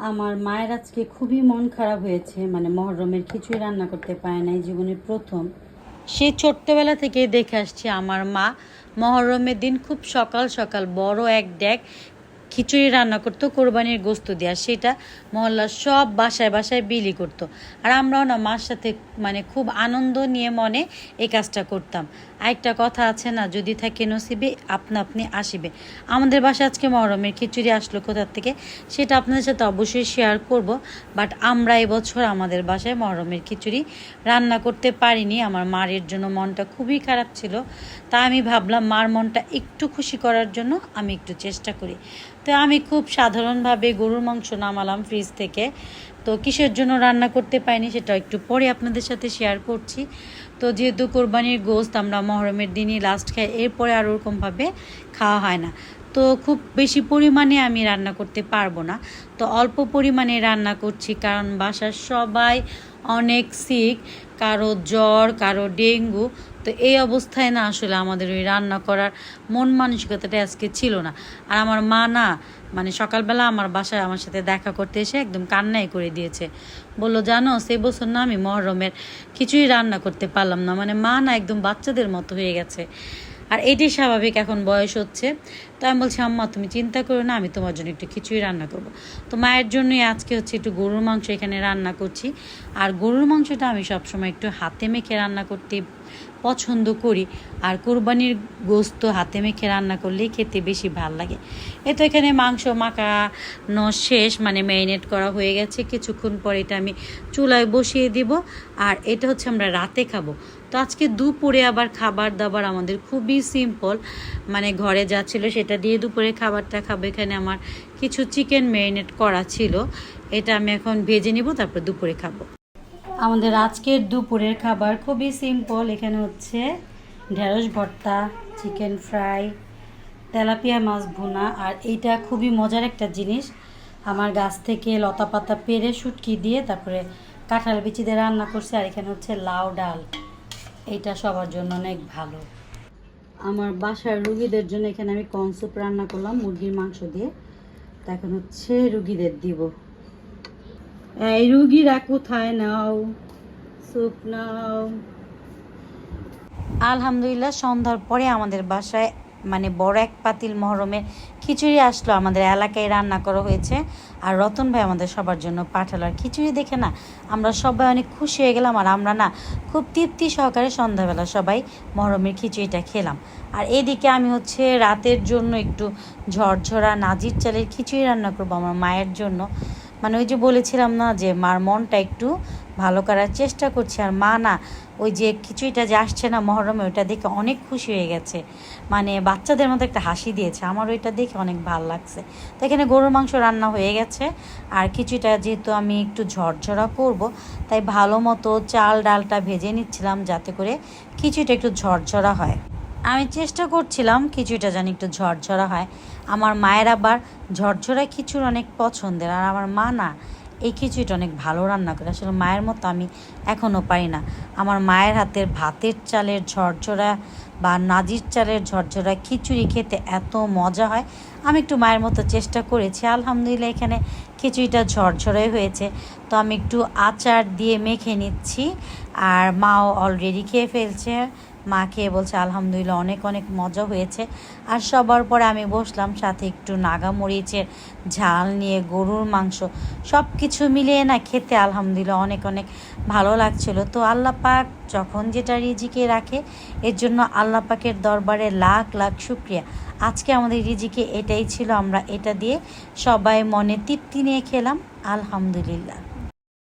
আমার মায়ের আজকে খুবই মন খারাপ হয়েছে মানে মহরমের কিছুই রান্না করতে পারে নাই জীবনের প্রথম। সে ছোট্টবেলা থেকে দেখে আসছে আমার মা মহরমের দিন খুব সকাল সকাল বড় এক ডেক খিচুড়ি রান্না করতো, কোরবানির গোস্ত দেওয়া সেটা মহল্লার সব বাসায় বাসায় বিলি করতো। আর আমরাও না মার সাথে মানে খুব আনন্দ নিয়ে মনে এই কাজটা করতাম। আরেকটা কথা আছে না, যদি থাকে নসিবে আপনা আপনি আসিবে। আমাদের বাসায় আজকে মহরমের খিচুড়ি আসলো কোথার থেকে, সেটা আপনাদের সাথে অবশ্যই শেয়ার করব বাট আমরা এবছর আমাদের বাসায় মহরমের খিচুড়ি রান্না করতে পারিনি। আমার মারের জন্য মনটা খুবই খারাপ ছিল, তা আমি ভাবলাম মার মনটা একটু খুশি করার জন্য আমি একটু চেষ্টা করি। তো আমি খুব সাধারণভাবে গরুর মাংস নামালাম ফ্রিজ থেকে। তো কিসের জন্য রান্না করতে পারিনি সেটা একটু পরে আপনাদের সাথে শেয়ার করছি। তো যেহেতু কোরবানির গোস্ত আমরা মহরমের দিনই লাস্ট খাই, এরপরে আর ওরকমভাবে খাওয়া হয় না। তো খুব বেশি পরিমাণে আমি রান্না করতে পারব না। তো অল্প পরিমাণে রান্না করছি কারণ বাসার সবাই অনেক সিক কারও জ্বর, কারও ডেঙ্গু, তো এই অবস্থায় না আসলে আমাদের ওই রান্না করার মন মানসিকতাটা আজকে ছিল না। আর আমার মা না মানে সকালবেলা আমার বাসায় আমার সাথে দেখা করতে এসে একদম কান্নাই করে দিয়েছে। বলল, জানো সেই বছর না আমি মহরমের কিছুই রান্না করতে পারলাম না। মানে মা না একদম বাচ্চাদের মতো হয়ে গেছে। আর এটি স্বাভাবিক এখন বয়স হচ্ছে। তো আমি বলছি, আম্মা, তুমি চিন্তা করো না, আমি তোমার জন্য একটু খিচুড়ি রান্না করব। তো মায়ের জন্যই আজকে হচ্ছে একটু গরুর মাংস এখানে রান্না করছি। আর গরুর মাংসটা আমি সবসময় একটু হাতে মেখে রান্না করতে পছন্দ করি। আর কোরবানির গোস্ত হাতে মেখে রান্না করলেই খেতে বেশি ভালো লাগে। এ তো এখানে মাংস মাখানো শেষ মানে ম্যারিনেট করা হয়ে গেছে। কিছুক্ষণ পর এটা আমি চুলায় বসিয়ে দিব। আর এটা হচ্ছে আমরা রাতে খাব। তো আজকে দুপুরে আবার খাবার দাবার আমাদের খুবই সিম্পল মানে ঘরে যা ছিল সেটা দিয়ে দুপুরে খাবারটা খাব। এখানে আমার কিছু চিকেন ম্যারিনেট করা ছিল। এটা আমি এখন ভেজে নিব, তারপর দুপুরে খাব। আমাদের আজকের দুপুরের খাবার খুবই সিম্পল এখানে হচ্ছে ঢেঁড়স ভর্তা চিকেন ফ্রাই তেলাপিয়া মাছ ভুনা। আর এইটা খুবই মজার একটা জিনিস। আমার গাছ থেকে লতা পাতা পেরে শুটকি দিয়ে তারপরে কাঁঠাল বিচি দিয়ে রান্না করছে। আর এখানে হচ্ছে লাউ ডাল। এইটা সবার জন্য অনেক ভালো। আমার বাসার রুগীদের জন্য এখানে আমি কনসুপ রান্না করলাম, মুরগির মাংস দিয়ে। তা এখন হচ্ছে রুগীদের দিব। এই রুগীরা কোথায় নাও? সুপ নাও। আলহামদুলিল্লাহ, সন্ধ্যার পরে আমাদের বাসায় মানে বড় এক পাতিল মহরমের খিচুড়ি আসলো, আমাদের এলাকায় রান্না করা হয়েছে। আর রতন ভাই আমাদের সবার জন্য পাঠালো। আর খিচুড়ি দেখে না, আমরা সবাই অনেক খুশি হয়ে গেলাম। আর আমরা না, খুব তৃপ্তি সহকারে সন্ধ্যাবেলা সবাই মহরমের খিচুড়িটা খেলাম। আর এদিকে আমি হচ্ছে রাতের জন্য একটু ঝরঝরা নাজির চালের খিচুড়ি রান্না করব আমার মায়ের জন্য। মানে ওই যে বলেছিলাম না যে মার মনটা একটু ভালো করার চেষ্টা করছে। আর মা না, ওই যে কিছুইটা যে আসছে না মহরমে, ওইটা দেখে অনেক খুশি হয়ে গেছে। মানে বাচ্চাদের মতো একটা হাসি দিয়েছে। আমার ওইটা দেখে অনেক ভালো লাগছে। তো এখানে গরুর মাংস রান্না হয়ে গেছে। আর কিছুটা যেহেতু আমি একটু ঝরঝরা করব, তাই ভালো মতো চাল ডালটা ভেজে নিচ্ছিলাম যাতে করে কিছুটা একটু ঝরঝরা হয়। আমি চেষ্টা করছিলাম খিচুড়িটা যেন একটু ঝরঝরা হয়। আমার মায়ের আবার ঝরঝরা খিচুড়ি অনেক পছন্দের। আর আমার মা না এই খিচুড়িটা অনেক ভালো রান্না করে। আসলে মায়ের মতো আমি এখনও পারি না। আমার মায়ের হাতের ভাতের চালের ঝরঝরা বা নাজির চালের ঝরঝরা খিচুড়ি খেতে এত মজা হয়। আমি একটু মায়ের মতো চেষ্টা করেছি। আলহামদুলিল্লাহ এখানে খিচুড়িটা ঝরঝরাই হয়েছে। তো আমি একটু আচার দিয়ে মেখে নিচ্ছি। আর মাও অলরেডি খেয়ে ফেলছে। মা খেয়ে বলছে, আলহামদুলিল্লাহ, অনেক অনেক মজা হয়েছে। আর সবার পরে আমি বসলাম, সাথে একটু নাগা মরিচের ঝাল নিয়ে, গরুর মাংস সব কিছু মিলিয়ে না খেতে আলহামদুলিল্লাহ অনেক অনেক ভালো লাগছিল। তো আল্লাহ পাক যখন যেটা রিজিকে রাখে, এর জন্য আল্লাহ পাকের দরবারে লাখ লাখ শুক্রিয়া। আজকে আমাদের রিজিকে এটাই ছিল, আমরা এটা দিয়ে সবাই মনে তৃপ্তি নিয়ে খেলাম, আলহামদুলিল্লাহ।